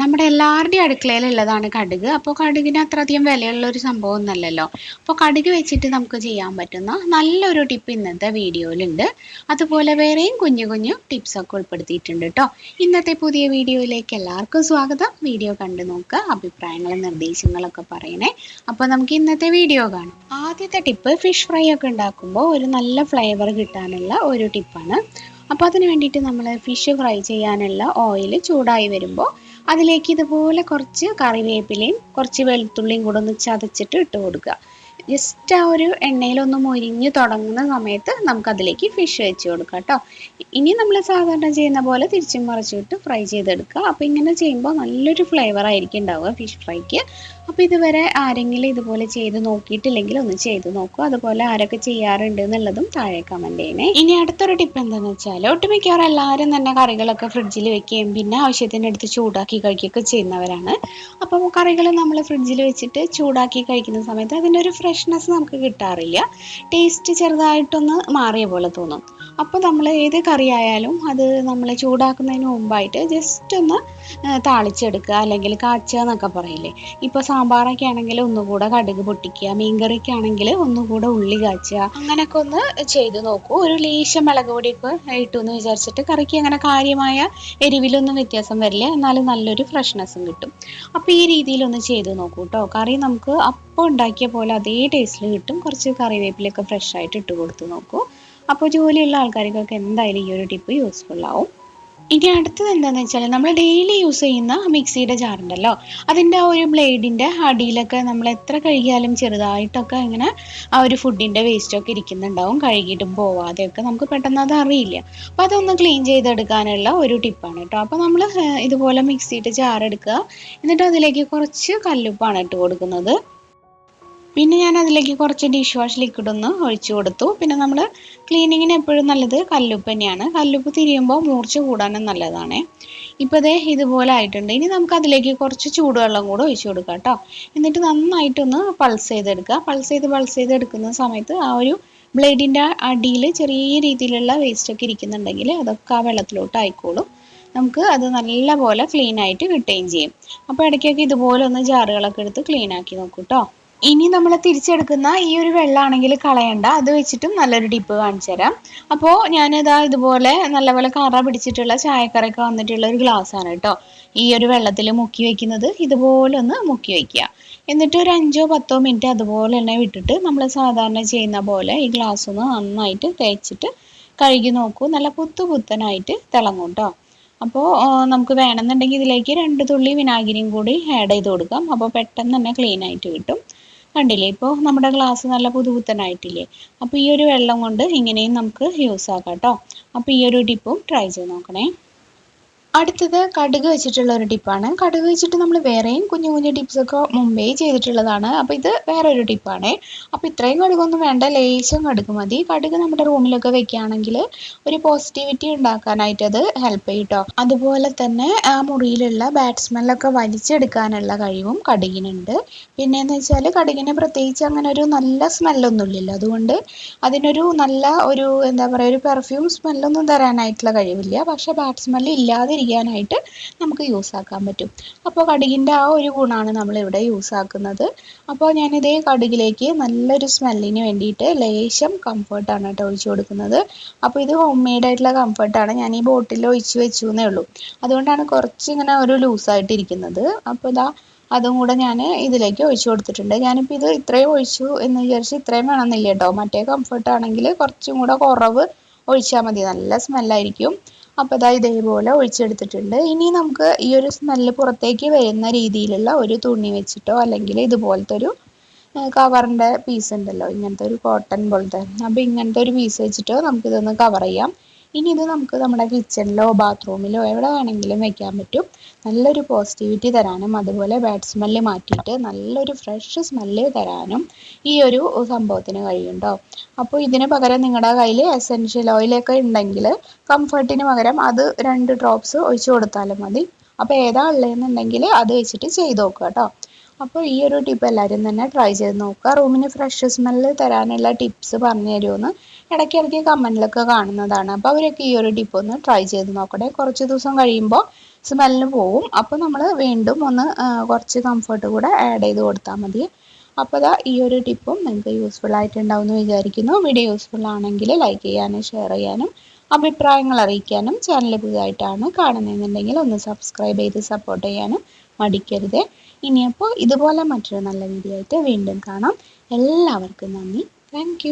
നമ്മുടെ എല്ലാവരുടെയും അടുക്കളയിലുള്ളതാണ് കടുക്. അപ്പോൾ കടുകിന് അത്രയധികം വിലയുള്ള ഒരു സംഭവം ഒന്നല്ലല്ലോ അപ്പോൾ കടുക് വെച്ചിട്ട് നമുക്ക് ചെയ്യാൻ പറ്റുന്ന നല്ലൊരു ടിപ്പ് ഇന്നത്തെ വീഡിയോയിലുണ്ട്. അതുപോലെ വേറെയും കുഞ്ഞു കുഞ്ഞു ടിപ്സൊക്കെ ഉൾപ്പെടുത്തിയിട്ടുണ്ട് കേട്ടോ. ഇന്നത്തെ പുതിയ വീഡിയോയിലേക്ക് എല്ലാവർക്കും സ്വാഗതം. വീഡിയോ കണ്ടു നോക്കുക അഭിപ്രായങ്ങളും നിർദ്ദേശങ്ങളൊക്കെ പറയണേ. അപ്പോൾ നമുക്ക് ഇന്നത്തെ വീഡിയോ കാണാം. ആദ്യത്തെ ടിപ്പ് ഫിഷ് ഫ്രൈ ഒക്കെ ഉണ്ടാക്കുമ്പോൾ ഒരു നല്ല ഫ്ലേവർ കിട്ടാനുള്ള ഒരു ടിപ്പാണ്. അപ്പോൾ അതിന് വേണ്ടിയിട്ട് നമ്മൾ ഫിഷ് ഫ്രൈ ചെയ്യാനുള്ള ഓയിൽ ചൂടായി വരുമ്പോൾ അതിലേക്ക് ഇതുപോലെ കുറച്ച് കറിവേപ്പിലയും കുറച്ച് വെളുത്തുള്ളിയും കൂടെ ഒന്ന് ചതച്ചിട്ട് ഇട്ട് കൊടുക്കുക. ജസ്റ്റ് ആ ഒരു എണ്ണയിലൊന്ന് മൊരിഞ്ഞ് തുടങ്ങുന്ന സമയത്ത് നമുക്ക് അതിലേക്ക് ഫിഷ് വെച്ച് കൊടുക്കാം കേട്ടോ ഇനി നമ്മൾ സാധാരണ ചെയ്യുന്ന പോലെ തിരിച്ചും മറിച്ചിട്ട് ഫ്രൈ ചെയ്തെടുക്കുക. അപ്പോൾ ഇങ്ങനെ ചെയ്യുമ്പോൾ നല്ലൊരു ഫ്ലേവർ ആയിരിക്കും ഉണ്ടാവുക ഫിഷ് ഫ്രൈക്ക് അപ്പോൾ ഇതുവരെ ആരെങ്കിലും ഇതുപോലെ ചെയ്ത് നോക്കിയിട്ടില്ലെങ്കിൽ ഒന്ന് ചെയ്ത് നോക്കൂ. അതുപോലെ ആരൊക്കെ ചെയ്യാറുണ്ട് എന്നുള്ളതും താഴെ കമന്റ് ചെയ്യണേ. ഇനി അടുത്തൊരു ടിപ്പ് എന്താണെന്ന് വെച്ചാൽ ഒട്ടുമിക്കവാറും എല്ലാവരും തന്നെ കറികളൊക്കെ ഫ്രിഡ്ജിൽ വെക്കുകയും പിന്നെ ആവശ്യത്തിനടുത്ത് ചൂടാക്കി കഴിക്കുകയൊക്കെ ചെയ്യുന്നവരാണ്. അപ്പോൾ കറികൾ നമ്മൾ ഫ്രിഡ്ജിൽ വെച്ചിട്ട് ചൂടാക്കി കഴിക്കുന്ന സമയത്ത് അതിന്റെ ഒരു ഫ്രഷ്നെസ് നമുക്ക് കിട്ടാറില്ല. ടേസ്റ്റ് ചെറുതായിട്ടൊന്ന് മാറിയ പോലെ തോന്നും. അപ്പോൾ നമ്മൾ ഏത് കറി ആയാലും അത് നമ്മൾ ചൂടാക്കുന്നതിന് മുമ്പായിട്ട് ജസ്റ്റ് ഒന്ന് താളിച്ചെടുക്കുക അല്ലെങ്കിൽ കാച്ചുക എന്നൊക്കെ പറയില്ലേ. ഇപ്പോൾ സാമ്പാറൊക്കെ ആണെങ്കിൽ ഒന്നുകൂടെ കടുക് പൊട്ടിക്കുക മീൻകറിക്കാണെങ്കിൽ ഒന്നുകൂടെ ഉള്ളി കാച്ചുക. അങ്ങനെയൊക്കെ ഒന്ന് ചെയ്ത് നോക്കൂ. ഒരു ലേശം മുളക് പൊടിയൊക്കെ ഇട്ടു എന്ന് വിചാരിച്ചിട്ട് കറിക്ക് അങ്ങനെ കാര്യമായ എരിവിലൊന്നും വ്യത്യാസം വരില്ല. എന്നാലും നല്ലൊരു ഫ്രഷ്നെസ്സും കിട്ടും. അപ്പോൾ ഈ രീതിയിലൊന്ന് ചെയ്ത് നോക്കൂ കേട്ടോ കറി നമുക്ക് അപ്പോൾ ഉണ്ടാക്കിയ പോലെ അതേ ടേസ്റ്റിൽ കിട്ടും. കുറച്ച് കറിവേപ്പിലൊക്കെ ഫ്രഷ് ആയിട്ട് ഇട്ട് കൊടുത്ത് നോക്കൂ. അപ്പോൾ ജോലിയുള്ള ആൾക്കാർക്കൊക്കെ എന്തായാലും ഈ ഒരു ടിപ്പ് യൂസ്ഫുൾ ആവും. ഇനി അടുത്തത് എന്താണെന്ന് വെച്ചാൽ നമ്മൾ ഡെയിലി യൂസ് ചെയ്യുന്ന മിക്സിയുടെ ജാറുണ്ടല്ലോ അതിന്റെ ആ ഒരു ബ്ലേഡിന്റെ അടിയിലൊക്കെ നമ്മൾ എത്ര കഴുകിയാലും ചെറുതായിട്ടൊക്കെ ഇങ്ങനെ ആ ഒരു ഫുഡിന്റെ വേസ്റ്റൊക്കെ ഇരിക്കുന്നുണ്ടാവും. കഴുകിയിട്ടും പോവാതെയൊക്കെ നമുക്ക് പെട്ടെന്ന് അത് അറിയില്ല. അപ്പം അതൊന്ന് ക്ലീൻ ചെയ്തെടുക്കാനുള്ള ഒരു ടിപ്പാണ് കേട്ടോ. അപ്പോൾ നമ്മൾ ഇതുപോലെ മിക്സിയിട്ട് ജാർ എടുക്കുക. എന്നിട്ട് അതിലേക്ക് കുറച്ച് കല്ലുപ്പാണ് ഇട്ട് കൊടുക്കുന്നത്. പിന്നെ ഞാൻ അതിലേക്ക് കുറച്ച് ഡിഷ് വാഷ് ലിക്വിഡ് ഒന്ന് ഒഴിച്ചു കൊടുത്തു. പിന്നെ നമ്മൾ ക്ലീനിങ്ങിന് എപ്പോഴും നല്ലത് കല്ലുപ്പ് തന്നെയാണ്. കല്ലുപ്പ് തിരിയുമ്പോൾ മൂർച്ച കൂടാനും നല്ലതാണ്. ഇപ്പോൾ ദേ ഇതുപോലെ ആയിട്ടുണ്ട്. ഇനി നമുക്ക് അതിലേക്ക് കുറച്ച് ചൂടുവെള്ളം കൂടെ ഒഴിച്ചു കൊടുക്കാം കേട്ടോ. എന്നിട്ട് നന്നായിട്ടൊന്ന് പൾസ് ചെയ്തെടുക്കുക. പൾസ് ചെയ്ത് പൾസ് ചെയ്ത് എടുക്കുന്ന സമയത്ത് ആ ഒരു ബ്ലേഡിന്റെ അടിയിൽ ചെറിയ രീതിയിലുള്ള വേസ്റ്റ് ഒക്കെ ഇരിക്കുന്നുണ്ടെങ്കിൽ അതൊക്കെ ആ വെള്ളത്തിലോട്ട് ആയിക്കോളും. നമുക്ക് അത് നല്ല പോലെ ക്ലീൻ ആയിട്ട് കിട്ടുകയും ചെയ്യും. അപ്പോൾ ഇടയ്ക്കൊക്കെ ഇതുപോലെ ഒന്ന് ജാറുകളൊക്കെ എടുത്ത് ക്ലീൻ ആക്കി നോക്കൂ കേട്ടോ. ഇനി നമ്മൾ തിരിച്ചെടുക്കുന്ന ഈ ഒരു വെള്ളമാണെങ്കിൽ കളയണ്ട. അത് വെച്ചിട്ടും നല്ലൊരു ഡിപ്പ് കാണിച്ചു തരാം. അപ്പോൾ ഞാനിതാ ഇതുപോലെ നല്ലപോലെ കറ പിടിച്ചിട്ടുള്ള ചായക്കറയൊക്കെ വന്നിട്ടുള്ള ഒരു ഗ്ലാസ്സാണ് കേട്ടോ. ഈ ഒരു വെള്ളത്തിൽ മുക്കി വെക്കുന്നത്. ഇതുപോലെ ഒന്ന് മുക്കി വയ്ക്കുക എന്നിട്ട് ഒരു അഞ്ചോ പത്തോ മിനിറ്റ് അതുപോലെ തന്നെ വിട്ടിട്ട് നമ്മൾ സാധാരണ ചെയ്യുന്ന പോലെ ഈ ഗ്ലാസ് ഒന്ന് നന്നായിട്ട് തേച്ചിട്ട് കഴുകി നോക്കൂ. നല്ല പുത്തു പുത്തനായിട്ട് തിളങ്ങും കേട്ടോ. അപ്പോൾ നമുക്ക് വേണമെന്നുണ്ടെങ്കിൽ ഇതിലേക്ക് രണ്ട് തുള്ളി വിനാഗിരിയും കൂടി ആഡ് ചെയ്ത് കൊടുക്കാം. അപ്പോൾ പെട്ടെന്ന് തന്നെ ക്ലീൻ ആയിട്ട് കിട്ടും. കണ്ടില്ലേ? ഇപ്പോൾ നമ്മുടെ ഗ്ലാസ് നല്ല പുതുപുത്തനായിട്ടില്ലേ? അപ്പോൾ ഈ ഒരു വെള്ളം കൊണ്ട് ഇങ്ങനെയും നമുക്ക് യൂസ് ആക്കാം കേട്ടോ അപ്പോൾ ഈ ഒരു ടിപ്പും ട്രൈ ചെയ്ത് നോക്കണേ. അടുത്തത് കടുക് വെച്ചിട്ടുള്ള ഒരു ടിപ്പാണ് കടുക് വെച്ചിട്ട് നമ്മൾ വേറെയും കുഞ്ഞു കുഞ്ഞു ടിപ്സൊക്കെ മുമ്പേ ചെയ്തിട്ടുള്ളതാണ്. അപ്പോൾ ഇത് വേറെ ഒരു ടിപ്പാണ് അപ്പോൾ ഇത്രയും കടുകൊന്നും വേണ്ട. ലേശം കടുക് മതി. കടുക് നമ്മുടെ റൂമിലൊക്കെ വെക്കുകയാണെങ്കിൽ ഒരു പോസിറ്റിവിറ്റി ഉണ്ടാക്കാനായിട്ട് അത് ഹെൽപ്പ് ചെയ്യും കേട്ടോ അതുപോലെ തന്നെ ആ മുറിയിലുള്ള ബാഡ് സ്മെല്ലൊക്കെ വലിച്ചെടുക്കാനുള്ള കഴിവും കടുകിനുണ്ട്. പിന്നെയെന്ന് വെച്ചാൽ കടുകിന് പ്രത്യേകിച്ച് അങ്ങനെ ഒരു നല്ല സ്മെല്ലൊന്നുമില്ല അതുകൊണ്ട് അതിനൊരു നല്ല ഒരു എന്താ പറയുക ഒരു പെർഫ്യൂം സ്മെല്ലൊന്നും തരാനായിട്ടുള്ള കഴിവില്ല. പക്ഷേ ബാഡ് സ്മെല്ല് ഇല്ലാതിരിക്കും ചെയ്യാനായിട്ട് നമുക്ക് യൂസ് ആക്കാൻ പറ്റും. അപ്പോൾ കടുകിന്റെ ആ ഒരു ഗുണമാണ് നമ്മളിവിടെ യൂസ് ആക്കുന്നത്. അപ്പോൾ ഞാനിതേ കടുകിലേക്ക് നല്ലൊരു സ്മെല്ലിന് വേണ്ടിയിട്ട് ലേശം കംഫർട്ടാണ് കേട്ടോ ഒഴിച്ചു കൊടുക്കുന്നത്. അപ്പോൾ ഇത് ഹോം മെയ്ഡ് ആയിട്ടുള്ള കംഫർട്ടാണ് ഞാൻ ഈ ബോട്ടിൽ ഒഴിച്ച് വെച്ചു എന്നേ ഉള്ളൂ. അതുകൊണ്ടാണ് കുറച്ച് ഇങ്ങനെ ഒരു ലൂസായിട്ടിരിക്കുന്നത് അപ്പോൾ ഇതാ അതും കൂടെ ഞാൻ ഇതിലേക്ക് ഒഴിച്ചു കൊടുത്തിട്ടുണ്ട്. ഞാനിപ്പോൾ ഇത് ഇത്രയും ഒഴിച്ചു എന്ന് വിചാരിച്ച് ഇത്രയും വേണമെന്നില്ല കേട്ടോ. മറ്റേ കംഫർട്ട് ആണെങ്കിൽ കുറച്ചും കൂടെ കുറവ് ഒഴിച്ചാൽ മതി. നല്ല സ്മെല്ലായിരിക്കും അപ്പോൾ ഇതാ ഇതേപോലെ ഒഴിച്ചെടുത്തിട്ടുണ്ട്. ഇനി നമുക്ക് ഈ ഒരു സ്മെല്ല് പുറത്തേക്ക് വരുന്ന രീതിയിലുള്ള ഒരു തുണി വെച്ചിട്ടോ അല്ലെങ്കിൽ ഇതുപോലത്തെ ഒരു കവറിന്റെ പീസ് ഉണ്ടല്ലോ ഇങ്ങനത്തെ ഒരു കോട്ടൺ പോലത്തെ. അപ്പോൾ ഇങ്ങനത്തെ ഒരു പീസ് വെച്ചിട്ടോ നമുക്കിതൊന്ന് കവർ ചെയ്യാം. ഇനി ഇത് നമുക്ക് നമ്മുടെ കിച്ചണിലോ ബാത്റൂമിലോ എവിടെ വേണമെങ്കിലും വെക്കാൻ പറ്റും. നല്ലൊരു പോസിറ്റിവിറ്റി തരാനും അതുപോലെ ബാഡ് സ്മെല്ല് മാറ്റിയിട്ട് നല്ലൊരു ഫ്രഷ് സ്മെല്ല് തരാനും ഈ ഒരു സംഭവത്തിന് കഴിയുണ്ടോ? അപ്പോൾ ഇതിന് പകരം നിങ്ങളുടെ കയ്യിൽ എസെൻഷ്യൽ ഓയിലൊക്കെ ഉണ്ടെങ്കിൽ കംഫർട്ടിന് പകരം അത് രണ്ട് ഡ്രോപ്സ് ഒഴിച്ചു കൊടുത്താലും മതി. അപ്പോൾ ഏതാ ഉള്ളതെന്നുണ്ടെങ്കിൽ അത് വെച്ചിട്ട് ചെയ്ത് നോക്കുക കേട്ടോ. അപ്പോൾ ഈ ഒരു ടിപ്പ് എല്ലാവരും തന്നെ ട്രൈ ചെയ്ത് നോക്കുക. റൂമിന് ഫ്രഷ് സ്മെല്ല് തരാനുള്ള ടിപ്സ് പറഞ്ഞു തരുമെന്ന് ഇടയ്ക്ക് ഇടയ്ക്ക് കമന്റിലൊക്കെ കാണുന്നതാണ്. അപ്പോൾ അവരൊക്കെ ഈ ഒരു ടിപ്പ് ഒന്ന് ട്രൈ ചെയ്ത് നോക്കട്ടെ. കുറച്ച് ദിവസം കഴിയുമ്പോൾ സ്മെല്ല് പോവും. അപ്പോൾ നമ്മൾ വീണ്ടും ഒന്ന് കുറച്ച് കംഫർട്ട് കൂടെ ആഡ് ചെയ്ത് കൊടുത്താൽ മതി. അപ്പോൾ ഇതാ ഈ ഒരു ടിപ്പും നിങ്ങൾക്ക് യൂസ്ഫുൾ ആയിട്ടുണ്ടാവും എന്ന് വിചാരിക്കുന്നു. വീഡിയോ യൂസ്ഫുൾ ആണെങ്കിൽ ലൈക്ക് ചെയ്യാനും ഷെയർ ചെയ്യാനും അഭിപ്രായങ്ങൾ അറിയിക്കാനും ചാനൽ പുതുതായിട്ടാണ് കാണുന്നതെന്നുണ്ടെങ്കിൽ ഒന്ന് സബ്സ്ക്രൈബ് ചെയ്ത് സപ്പോർട്ട് ചെയ്യാനും മടിക്കരുത്. ഇനിയപ്പോൾ ഇതുപോലെ മറ്റൊരു നല്ല വീഡിയോ ആയിട്ട് വീണ്ടും കാണാം. എല്ലാവർക്കും നന്ദി. താങ്ക്